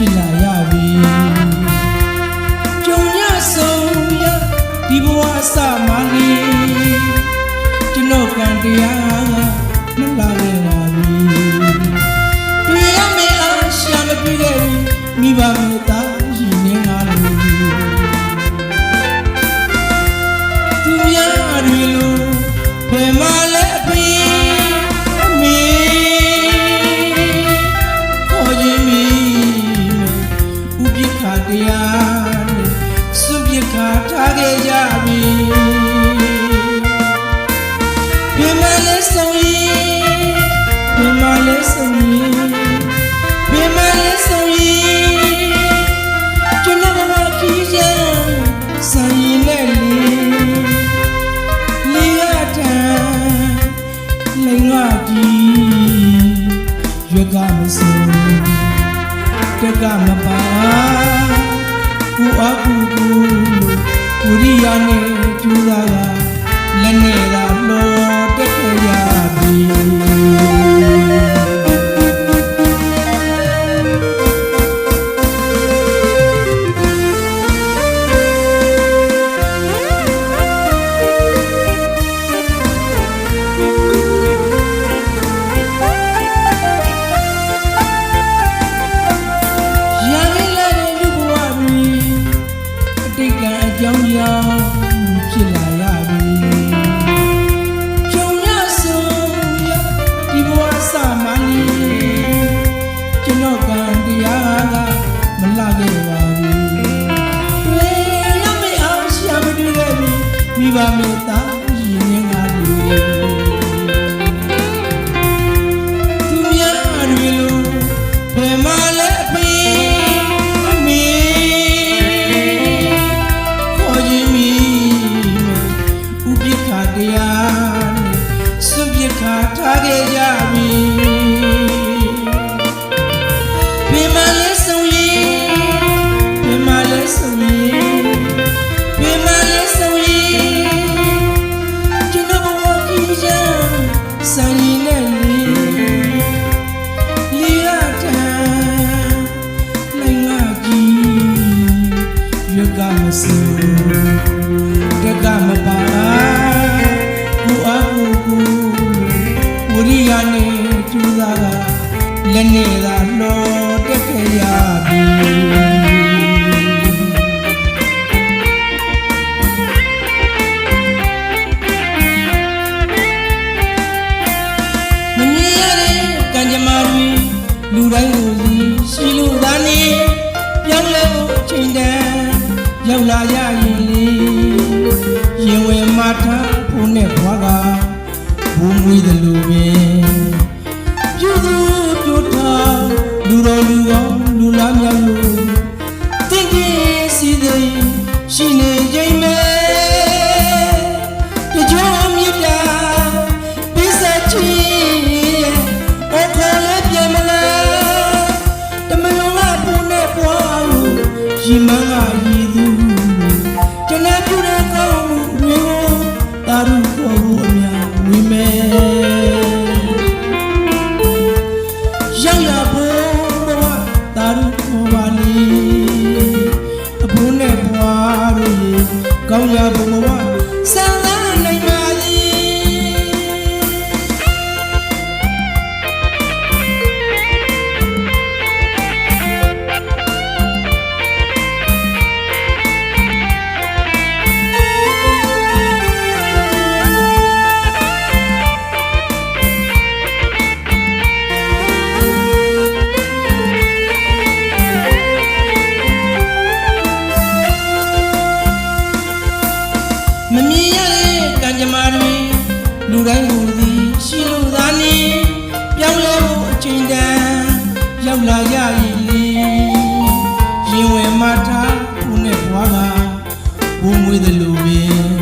ရှိလာရပြီကြုံရဆုံးရဒီဘဝအစမှလေးကျွန်တော်ကံတရား တရားနဲ့စွန့်ပြစ်ခါထားခဲ့ကြပြီမြန်မာလည်းဆုံးရင်မြန်မာလည်းဆုံးရင် lene tu viva a စီတကမပါကူအကူကူဝရိယနဲ့ကျူးသာကလည်းနေတာ မိသလိုပင်ပြုစုပြုထားလူတော်လူကောင်း မြင်ရတဲ့ကံကြမ္မာတွေလူတိုင်းကိုယ်စီရှိလို့သာနေပြောင်းလဲဖို့အချိန်တန်ရောက်လာရည်လေရင်ဝယ်မထားဦးနဲ့ဘွားကဘုံမွေးတယ်လို့ပဲ